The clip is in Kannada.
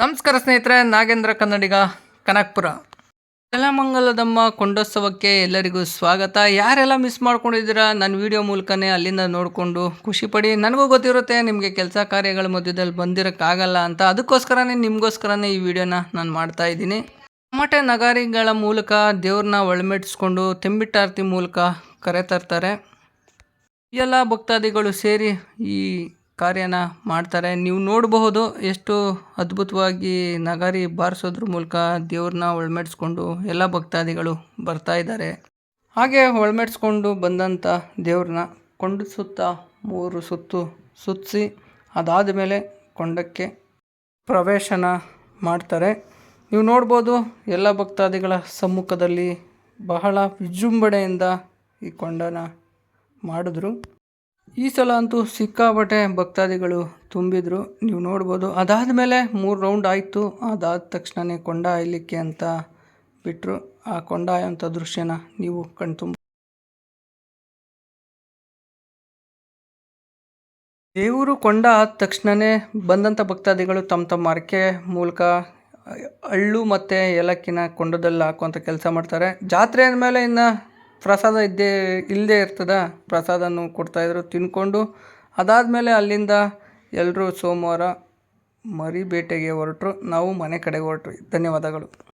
ನಮಸ್ಕಾರ ಸ್ನೇಹಿತರೆ, ನಾಗೇಂದ್ರ ಕನ್ನಡಿಗ, ಕನಕ್ಪುರ. ಕಲಾಮಂಗಲದಮ್ಮ ಕೊಂಡೋತ್ಸವಕ್ಕೆ ಎಲ್ಲರಿಗೂ ಸ್ವಾಗತ. ಯಾರೆಲ್ಲ ಮಿಸ್ ಮಾಡ್ಕೊಂಡಿದ್ದೀರಾ ನನ್ನ ವಿಡಿಯೋ ಮೂಲಕನೇ ಅಲ್ಲಿಂದ ನೋಡಿಕೊಂಡು ಖುಷಿಪಡಿ ನನಗೂ ಗೊತ್ತಿರುತ್ತೆ, ನಿಮಗೆ ಕೆಲಸ ಕಾರ್ಯಗಳ ಮಧ್ಯದಲ್ಲಿ ಬಂದಿರೋಕ್ಕಾಗಲ್ಲ ಅಂತ. ಅದಕ್ಕೋಸ್ಕರನೇ, ನಿಮಗೋಸ್ಕರನೇ ಈ ವಿಡಿಯೋನ ನಾನು ಮಾಡ್ತಾ ಇದ್ದೀನಿ. ಟಮಟೆ ನಗಾರಿಗಳ ಮೂಲಕ ದೇವ್ರನ್ನ ಒಳಮೆಟ್ಟಿಸ್ಕೊಂಡು ತೆಂಬಿಟ್ಟಾರತಿ ಮೂಲಕ ಕರೆ ತರ್ತಾರೆ. ಎಲ್ಲ ಭಕ್ತಾದಿಗಳು ಸೇರಿ ಈ ಕಾರ್ಯನ ಮಾಡ್ತಾರೆ. ನೀವು ನೋಡಬಹುದು ಎಷ್ಟು ಅದ್ಭುತವಾಗಿ ನಗಾರಿ ಬಾರಿಸೋದ್ರ ಮೂಲಕ ದೇವ್ರನ್ನ ಒಳಮೆಡ್ಸ್ಕೊಂಡು ಎಲ್ಲ ಭಕ್ತಾದಿಗಳು ಬರ್ತಾ ಇದ್ದಾರೆ. ಹಾಗೆ ಒಳಮೆಡ್ಸ್ಕೊಂಡು ಬಂದಂಥ ದೇವ್ರನ್ನ ಕೊಂಡ ಸುತ್ತ ಮೂರು ಸುತ್ತು ಸುತ್ತಿಸಿ ಅದಾದ ಮೇಲೆ ಕೊಂಡಕ್ಕೆ ಪ್ರವೇಶನ ಮಾಡ್ತಾರೆ. ನೀವು ನೋಡ್ಬೋದು ಎಲ್ಲ ಭಕ್ತಾದಿಗಳ ಸಮ್ಮುಖದಲ್ಲಿ ಬಹಳ ವಿಜೃಂಭಣೆಯಿಂದ ಈ ಕೊಂಡನ ಮಾಡಿದ್ರು. ಈ ಸಲ ಅಂತೂ ಸಿಕ್ಕಾಪಟ್ಟೆ ಭಕ್ತಾದಿಗಳು ತುಂಬಿದ್ರು. ನೀವು ನೋಡ್ಬೋದು. ಅದಾದ ಮೇಲೆ ಮೂರು ರೌಂಡ್ ಆಯಿತು. ಅದಾದ ತಕ್ಷಣವೇ ಕೊಂಡ ಆಯ್ಲಿಕ್ಕೆ ಅಂತ ಬಿಟ್ಟರು ಆ ಕೊಂಡ ಆಯೋಂಥ ದೃಶ್ಯನ ನೀವು ಕಣ್ತುಂಬ ದೇವರು ಕೊಂಡ ಆದ ತಕ್ಷಣವೇ ಬಂದಂಥ ಭಕ್ತಾದಿಗಳು ತಮ್ಮ ತಮ್ಮ ಅರಕೆ ಮೂಲಕ ಹಳ್ಳು ಮತ್ತು ಏಲಕ್ಕಿನ ಕೊಂಡದಲ್ಲಿ ಹಾಕುವಂಥ ಕೆಲಸ ಮಾಡ್ತಾರೆ. ಜಾತ್ರೆ ಅಂದಮೇಲೆ ಇನ್ನು ಪ್ರಸಾದ ಇದ್ದೇ ಇಲ್ಲದೇ ಇರ್ತದ, ಪ್ರಸಾದನೂ ಕೊಡ್ತಾಯಿದ್ರು ತಿಂದ್ಕೊಂಡು ಅದಾದಮೇಲೆ ಅಲ್ಲಿಂದ ಎಲ್ಲರೂ ಸೋಮವಾರ ಮರಿ ಬೇಟೆಗೆ ಹೊರಟರು. ನಾವು ಮನೆ ಕಡೆಗೆ ಹೊರಟ್ವಿ. ಧನ್ಯವಾದಗಳು.